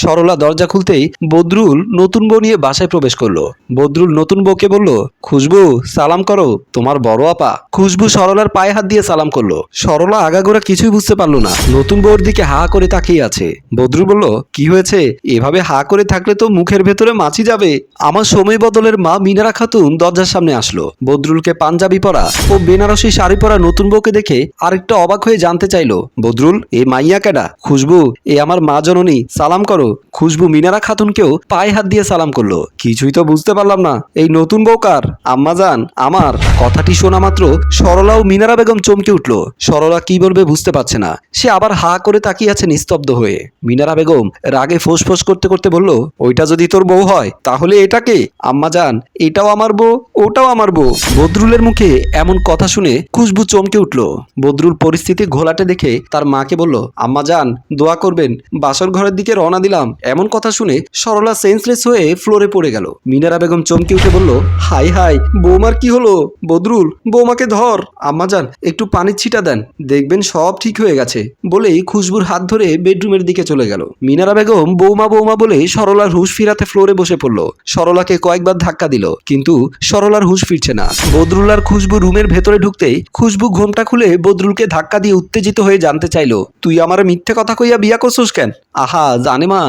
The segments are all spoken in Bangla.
সরলা দরজা খুলতেই বদরুল নতুন বউ নিয়ে বাসায় প্রবেশ করল। বদরুল নতুন বউকে বলল, খুশবু, সালাম করো, তোমার বড় আপা। খুশবু সরলার পায়ে হাত দিয়ে সালাম করল। সরলা আগাগোড়া কিছুই বুঝতে পারল না। নতুন বউর দিকে হা করে তাকিয়ে আছে। বদরুল বলল, কি হয়েছে? এভাবে হা করে থাকলে তো মুখের ভেতরে মাছি যাবে। আমার সময় বদলের মা মিনারা খাতুন দরজার সামনে আসলো। বদরুলকে পাঞ্জাবি পরা ও বেনারসি শাড়ি পরা নতুন বউকে দেখে আরেকটা অবাক হয়ে জানতে চাইলো, বদরুল, এ মাইয়া কেডা? খুশবু, এ আমার মা জননী, সালাম করো। খুশবু মিনারা খাতুনকেও পায়ে হাত দিয়ে সালাম করল। কিছুই তো বুঝতে পারলাম না। এই নতুন বউ কার? আম্মা জান, আমার। কথাটি শোনা মাত্র সরলা ও মিনারা বেগম চমকে উঠল। সরলা কি বলবে বুঝতে পারছে না। সে আবার হা করে তাকিয়ে আছে নিস্তব্ধ হয়ে। মিনারা বেগম রাগে ফোঁস ফোঁস করতে করতে বলল, ওইটা যদি তোর বউ হয়, তাহলে এটাকে আম্মা জান, এটাও আমার বউ, ওটাও আমার বউ। বদরুলের মুখে এমন কথা শুনে খুশবু চমকে উঠল। বদরুল পরিস্থিতি ঘোলাটে দেখে তার মাকে বলল, আম্মা জান, দোয়া করবেন। বাসর ঘরের দিকে রওনা দিলাম। এমন কথা শুনে সরলা সেন্সলেস হয়ে ফ্লোরে পড়ে গেল। মিনারা বেগম চমকে উঠে বলল, হাই হাই, বৌমার কি হলো? বদরুল, বৌমাকে ধর। আম্মা যান, একটু পানির ছিটা দেন। দেখবেন সব ঠিক হয়ে গেছে। বলেই খুশবুর হাত ধরে বেডরুমের দিকে চলে গেল। মিনারা বেগম বৌমা বৌমা বলে সরলার হুশ ফিরাতে ফ্লোরে বসে পড়ল। সরলাকে কয়েকবার ধাক্কা দিল, কিন্তু সরলার হুশ ফিরছে না। বদরুল আর খুশবু রুমের ভেতরে ঢুকতেই খুশবু ঘোমটা খুলে বদরুলকে ধাক্কা দিয়ে উত্তেজিত হয়ে জানতে চাইলো, তুই আমার মিথ্যে কথা কইয়া বিয়া করছোস কেন? আহা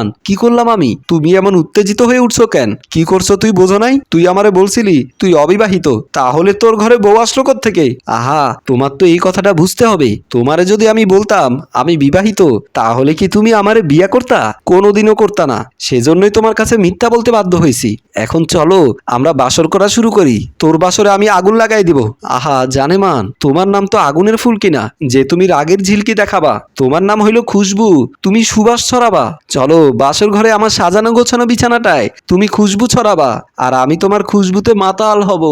জানেমান কি করলাম আমি? তুমি এমন উত্তেজিত হয়ে উঠছো কেন? কি করছ তুই বোঝো নাই? তুই আমারে বলছিলি, তুই অবিবাহিত, তাহলে তোর ঘরে বউ আসলো থেকে আহা, তোমার তো এই কথাটা বুঝতে হবে। তোমারে যদি আমি বলতাম, আমি বিবাহিত, তাহলে কি তুমি আমারে বিয়া করতা? কোনোদিনও করতা না। সেজন্যই তোমার কাছে মিথ্যা বলতে বাধ্য হয়েছি। এখন চলো, আমরা বাসর করা শুরু করি। তোর বাসরে আমি আগুন লাগাই দিব। আহা জানে মান তোমার নাম তো আগুনের ফুল কিনা? যে তুমি রাগের ঝিলকি দেখাবা। তোমার নাম হইল খুশবু। তুমি সুবাস ছড়াবা। চলো বাসর ঘরে আমার সাজানো গোছানো বিছানাটায় তুমি খুশবু ছড়াবা, আর আমি তোমার খুশবুতে মাতাল হব।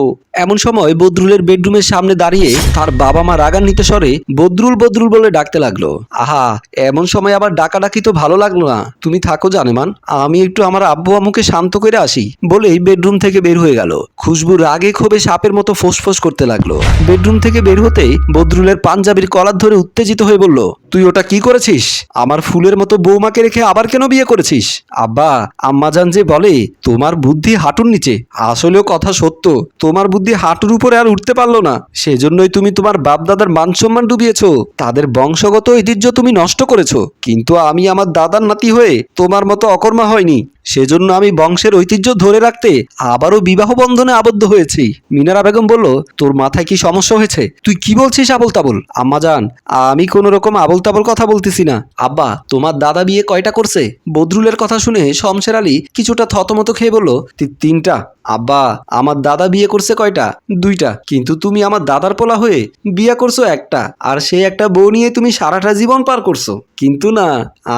এমন সময় বদরুলের বেডরুমের সামনে দাঁড়িয়ে তার বাবা মা রাগান্বিত স্বরে বদরুল বদরুল বলে ডাকতে লাগল। আহা, এমন সময় আবার ডাকাডাকি তো ভালো লাগল না। তুমি থাকো জানেমান, আমি একটু আমার আব্বু আম্মুকে শান্ত করে আসি, বলেই বেডরুম থেকে বের হয়ে গেল। খুশবু রাগে ক্ষোভে সাপের মতো ফোঁস করতে লাগল। বেডরুম থেকে বের হতেই বদরুলের পাঞ্জাবির কলার ধরে উত্তেজিত হয়ে বলল, তুই ওটা কি করেছিস? আমার ফুলের মতো বৌমাকে রেখে আবার কেন বিয়ে করেছিস? আব্বা আম্মাজান যে বলে, তোমার বুদ্ধি হাঁটুর নিচে। আসলেও কথা সত্য। তোমার বুদ্ধি হাঁটুর উপরে আর উঠতে পারল না। সেজন্যই তুমি তোমার বাপদাদার মান সম্মান ডুবিয়েছ। তাদের বংশগত ঐতিহ্য তুমি নষ্ট করেছ। কিন্তু আমি আমার দাদার নাতি হয়ে তোমার মতো অকর্মা হয়নি। সেজন্য আমি বংশের ঐতিহ্য ধরে রাখতে আবারও বিবাহ বন্ধনে আবদ্ধ হয়েছি। মিনারা বেগম বলল, তোর মাথায় কি সমস্যা হয়েছে? তুই কি বলছিস আবল তাবল আম্মা জান, আমি কোনো রকম আবল তাবল কথা বলতেছি না। আব্বা, তোমার দাদা বিয়ে কয়টা করছে? বদরুলের কথা শুনে শমশের আলী কিছুটা থতমত খেয়ে বলল "তি- তিনটা আব্বা, আমার দাদা বিয়ে করছে কয়টা? দুইটা। কিন্তু তুমি আমার দাদার পোলা হয়ে বিয়ে করছ একটা, আর সেই একটা বউ নিয়ে তুমি সারাটা জীবন পার করছ। কিন্তু না,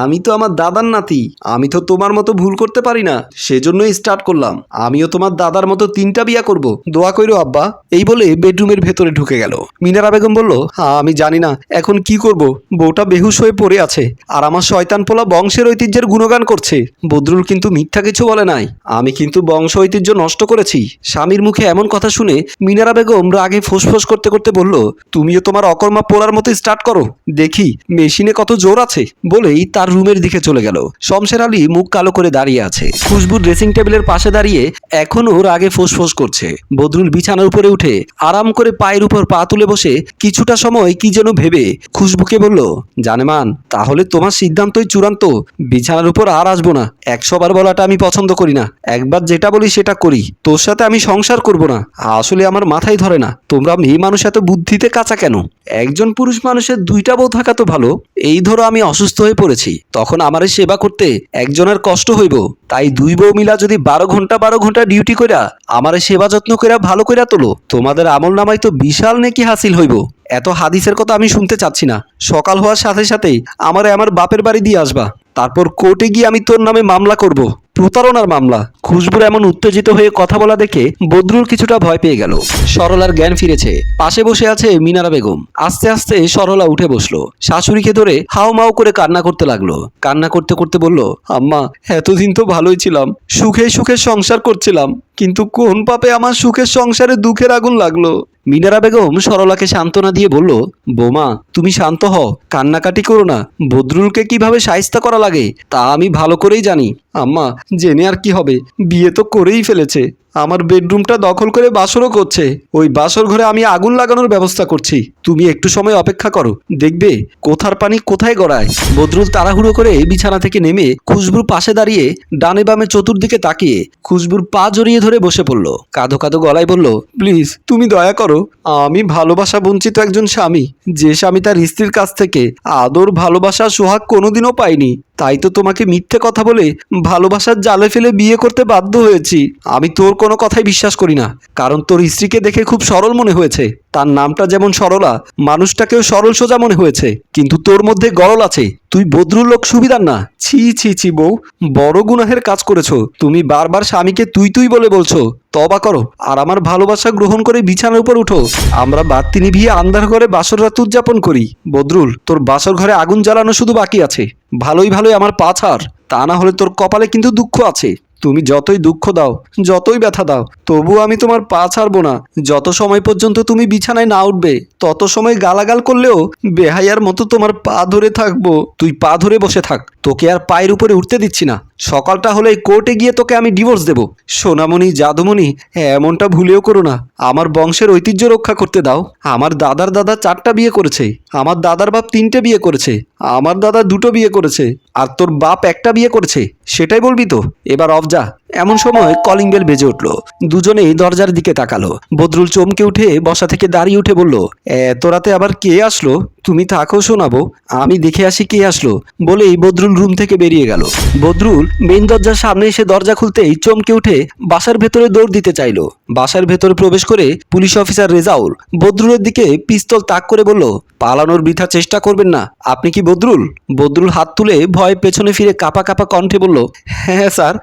আমি তো আমার দাদার নাতি, আমি তো তোমার মতো ভুল করতে পারি না, সেজন্যই স্টার্ট করলাম। আমিও তোমার দাদার মতো তিনটা বিয়া করব। দোয়া কইরো আব্বা, এই বলে বেডরুমের ভেতরে ঢুকে গেল। মিনারা বেগম বলল হ্যাঁ আমি জানি না, এখন কি করব? বউটা বেহুশ হয়ে পড়ে আছে, আর আমার শয়তান পোলা বংশের ঐতিহ্যের গুণগান করছে। বদরুল কিন্তু মিথ্যা কিছু বলে নাই। আমি কিন্তু বংশ ঐতিহ্য নষ্ট করেছি। স্বামীর মুখে এমন কথা শুনে মিনারা বেগম রাগে ফোঁস করতে করতে বলল, তুমিও তোমার অকর্মা পোলার মতো স্টার্ট করো। দেখি, মেশিনে কত জোর আছে? বলেই তার রুমের দিকে চলে গেল। শমশের আলী মুখ কালো করে দাঁড়িয়ে আছে। খুশবু ড্রেসিং টেবিলের পাশে দাঁড়িয়ে এখনও রাগে ফোঁস করছে। বদরুল বিছানার উপরে উঠে আরাম করে পায়ের উপর পা তুলে বসে কিছুটা সময় কি যেন ভেবে খুশবুকে বলল, জানেমান, তাহলে তোমার সিদ্ধান্তই চূড়ান্ত। বিছানার উপর আর আসব না। একশো বার বলাটা আমি পছন্দ করি না। একবার যেটা বলি সেটা করি। তোর সাথে আমি সংসার করব না। আসলে আমার মাথায় ধরে না। তোমরা মেয়ে মানুষ এত বুদ্ধিতে কাঁচা কেন? একজন পুরুষ মানুষের দুইটা বউ থাকা তো ভালো। এই ধরো আমি অসুস্থ হয়ে পড়েছি। তখন আমারে সেবা করতে একজনের কষ্ট হইব। তাই দুই বউ মিলা যদি বারো ঘণ্টা বারো ঘণ্টা ডিউটি কইরা আমারে সেবা যত্ন কইরা ভালো কইরা তোলো, তোমাদের আমল নামাই তো বিশাল নেকি হাসিল হইব। এত হাদিসের কথা আমি শুনতে চাচ্ছি না। সকাল হওয়ার সাথে সাথেই আমারে আমার বাপের বাড়ি দিয়ে আসবা। তারপর কোর্টে গিয়ে আমি তোর নামে মামলা করব। প্রতারণার মামলা। খুশবুর এমন উত্তেজিত হয়ে কথা বলা দেখে বদরুল কিছুটা ভয় পেয়ে গেল। সরলার জ্ঞান ফিরেছে। পাশে বসে আছে মিনারা বেগম। আস্তে আস্তে সরলা উঠে বসল। শাশুড়িকে ধরে হাও মাও করে কান্না করতে লাগল। কান্না করতে করতে বলল, আম্মা, এতদিন তো ভালোই ছিলাম। সুখে সুখে সংসার করছিলাম। কিন্তু কোন পাপে আমার সুখের সংসারে দুঃখের আগুন লাগল? মিনারা বেগম সরলাকে সান্ত্বনা দিয়ে বলল, বোমা, তুমি শান্ত হও, কান্নাকাটি করো না। বদরুলকে কীভাবে সাহিস্তা করা লাগে, তা আমি ভালো করেই জানি। আম্মা, জেনে আর কি হবে? বিয়ে তো করেই ফেলেছে। আমার বেডরুমটা দখল করে বাসরও করছে। ওই বাসর ঘরে আমি আগুন লাগানোর ব্যবস্থা করছি। তুমি একটু সময় অপেক্ষা করো। দেখবে, কোথার পানি কোথায় গড়ায়। বদরুল তাড়াহুড়ো করে বিছানা থেকে নেমে খুশবুর পাশে দাঁড়িয়ে ডানে বামে চতুর্দিকে তাকিয়ে খুশবুর পা জড়িয়ে ধরে বসে পড়ল। কাঁদো কাঁদো গলায় বলল, প্লিজ, তুমি দয়া করো। আমি ভালোবাসা বঞ্চিত একজন স্বামী। যে স্বামী তার স্ত্রীর কাছ থেকে আদর, ভালোবাসা, সোহাগ কোনোদিনও পাইনি। তাই তো তোমাকে মিথ্যে কথা বলে ভালোবাসার জালে ফেলে বিয়ে করতে বাধ্য হয়েছি। আমি তোর কোনো কথাই বিশ্বাস করি না, কারণ তোর স্ত্রীকে দেখে খুব সরল মনে হয়েছে। তার নামটা যেমন সরলা, মানুষটাকেও সরল সোজা মনে হয়েছে। কিন্তু তোর মধ্যে গরল আছে। তুই বদরুল লোক সুবিধার না। ছি ছি ছি বউ, বড় গুনাহের কাজ করেছ। তুমি বারবার স্বামীকে তুই তুই বলে বলছো। তবা করো। আর আমার ভালোবাসা গ্রহণ করে বিছানার উপর উঠো। আমরা বাত্তি নিভিয়ে আন্ধার ঘরে বাসর রাত উদযাপন করি। বদরুল, তোর বাসর ঘরে আগুন জ্বালানো শুধু বাকি আছে। ভালোই ভালোই আমার পা ছাড়। তা না হলে তোর কপালে কিন্তু দুঃখ আছে। তুমি যতই দুঃখ দাও, যতই ব্যথা দাও তবু আমি তোমার পা ছাড়বো না। যত সময় পর্যন্ত তুমি বিছানায় না উঠবে, তত সময় গালাগাল করলেও বেহাইয়ার মতো তোমার পা ধরে থাকব। তুই পা ধরে বসে থাক, তোকে আর পায়ের উপরে উঠতে দিচ্ছি না। সকালটা হলে কোর্টে গিয়ে তোকে আমি ডিভোর্স দেব। সোনামণি জাদুমণি এমনটা ভুলেও করো না। আমার বংশের ঐতিহ্য রক্ষা করতে দাও। আমার দাদার দাদা চারটা বিয়ে করেছে। আমার দাদার বাপ তিনটে বিয়ে করেছে। আমার দাদা দুটো বিয়ে করেছে। আর তোর বাপ একটা বিয়ে করেছে। সেটাই বলবি তো? এবার অফ যা। এমন সময় কলিং বেল বেজে উঠল। দুজনেই দরজার দিকে তাকালো। বদরুল চমকে উঠে বসা থেকে দাঁড়িয়ে উঠে বলল এত রাতে আবার কে আসলো? তুমি থাকো শোনাবো আমি দেখে আসি কে আসলো। বলেই বদরুল রুম থেকে বেরিয়ে গেল। বদরুল মেইন দরজার সামনে এসে দরজা খুলতেই চমকে উঠে বাসার ভেতরে দৌড় দিতে চাইল। বাসার ভেতরে প্রবেশ করে পুলিশ অফিসার রেজাউল বদরুলের দিকে পিস্তল তাক করে বলল, পালানোর বৃথা চেষ্টা করবেন না। আপনি কি বদরুল? বদরুল হাত তুলে ভয় পেছনে ফিরে কাপা কাপা কণ্ঠে বলল হ্যাঁ স্যার,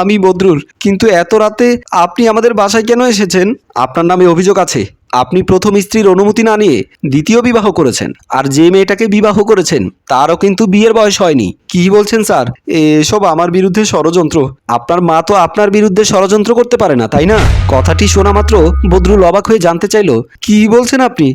আমি বদরুল। কিন্তু এত রাতে আপনি আমাদের বাসায় কেন এসেছেন? আপনার নামে অভিযোগ আছে। আপনি প্রথম স্ত্রীর অনুমতি না নিয়ে দ্বিতীয় বিবাহ করেছেন, আর যে মেয়েটাকে বিবাহ করেছেন, তারও কিন্তু বিয়ের বয়স হয়নি। কি বলছেন স্যার? এসব আমার বিরুদ্ধে ষড়যন্ত্র। আপনার মা তো আপনার বিরুদ্ধে ষড়যন্ত্র করতে পারে না, তাই না? কথাটি শোনা মাত্র বদরুল অবাক হয়ে জানতে চাইলো, কি বলছেন আপনি?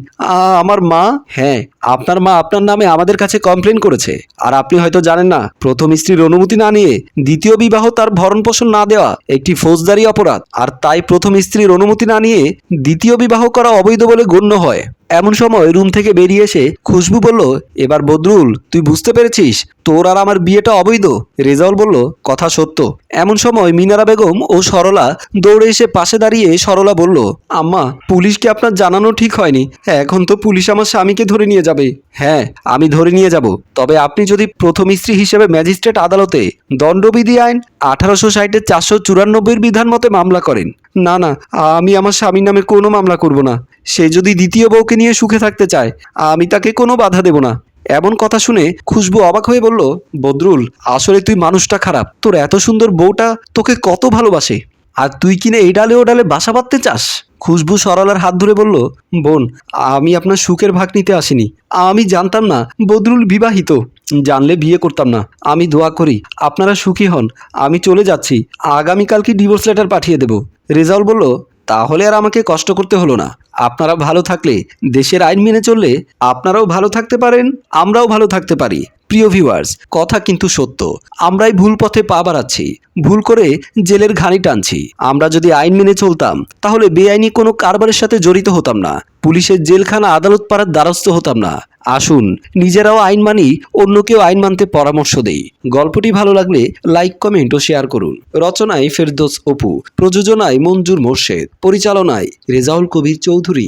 আমার মা? হ্যাঁ আপনার মা আপনার নামে আমাদের কাছে কমপ্লেন করেছে, আর আপনি হয়তো জানেন না, প্রথম স্ত্রীর অনুমতি না নিয়ে দ্বিতীয় বিবাহ তার ভরণ পোষণ না দেওয়া একটি ফৌজদারি অপরাধ, আর তাই প্রথম স্ত্রীর অনুমতি না নিয়ে দ্বিতীয় বিবাহ করা অবৈধ বলে গণ্য হয়। এমন সময় রুম থেকে বেরিয়ে এসে খুশবু বলল, এবার বদরুল, তুই বুঝতে পেরেছিস? তোর আর আমার বিয়েটা অবৈধ? রেজাউল বলল, কথা সত্য। এমন সময় মিনারা বেগম ও সরলা দৌড়ে এসে পাশে দাঁড়িয়ে সরলা বলল, আম্মা, পুলিশকে আপনার জানানো ঠিক হয়নি। এখন তো পুলিশ আমার স্বামীকে ধরে নিয়ে যাবে। হ্যাঁ আমি ধরে নিয়ে যাব। তবে আপনি যদি প্রথম স্ত্রী হিসেবে ম্যাজিস্ট্রেট আদালতে দণ্ডবিধি আইন আঠারোশো ষাটের চারশো চুরানব্বইয়ের বিধান মতে মামলা করেন, না না, আমি আমার স্বামীর নামে কোনো মামলা করব না। সে যদি দ্বিতীয় বউকে নিয়ে সুখে থাকতে চায়, আমি তাকে কোনো বাধা দেব না। এমন কথা শুনে খুশবু অবাক হয়ে বলল, বদরুল, আসলে তুই মানুষটা খারাপ। তোর এত সুন্দর বউটা তোকে কত ভালোবাসে। আর তুই কিনে এই ডালে ও ডালে বাসা বাঁধতে চাস? খুশবু সরলার হাত ধরে বলল, বোন, আমি আপনার সুখের ভাগ নিতে আসিনি। আমি জানতাম না বদরুল বিবাহিত। জানলে বিয়ে করতাম না। আমি দোয়া করি, আপনারা সুখী হন। আমি চলে যাচ্ছি। আগামীকালকে ডিভোর্স লেটার পাঠিয়ে দেব? রেজাউল বলল, তাহলে আর আমাকে কষ্ট করতে হলো না। আপনারা ভালো থাকলে দেশের আইন মেনে চললে আপনারাও ভালো থাকতে পারেন, আমরাও ভালো থাকতে পারি। প্রিয় ভিউয়ার্স কথা কিন্তু সত্য। আমরাই ভুল পথে পা বাড়াচ্ছি, ভুল করে জেলের ঘানি টানছি। আমরা যদি আইন মেনে চলতাম, তাহলে বেআইনি কোনো কারবারের সাথে জড়িত হতাম না। পুলিশের জেলখানা আদালত পাড়ার দ্বারস্থ হতাম না। আসুন, নিজেরাও আইন মানি, অন্যকেও আইন মানতে পরামর্শ দেই। গল্পটি ভালো লাগলে লাইক, কমেন্ট ও শেয়ার করুন। রচনায় ফেরদোস অপু, প্রযোজনায় মঞ্জুর মোর্শেদ, পরিচালনায় রেজাউল কবির চৌধুরী।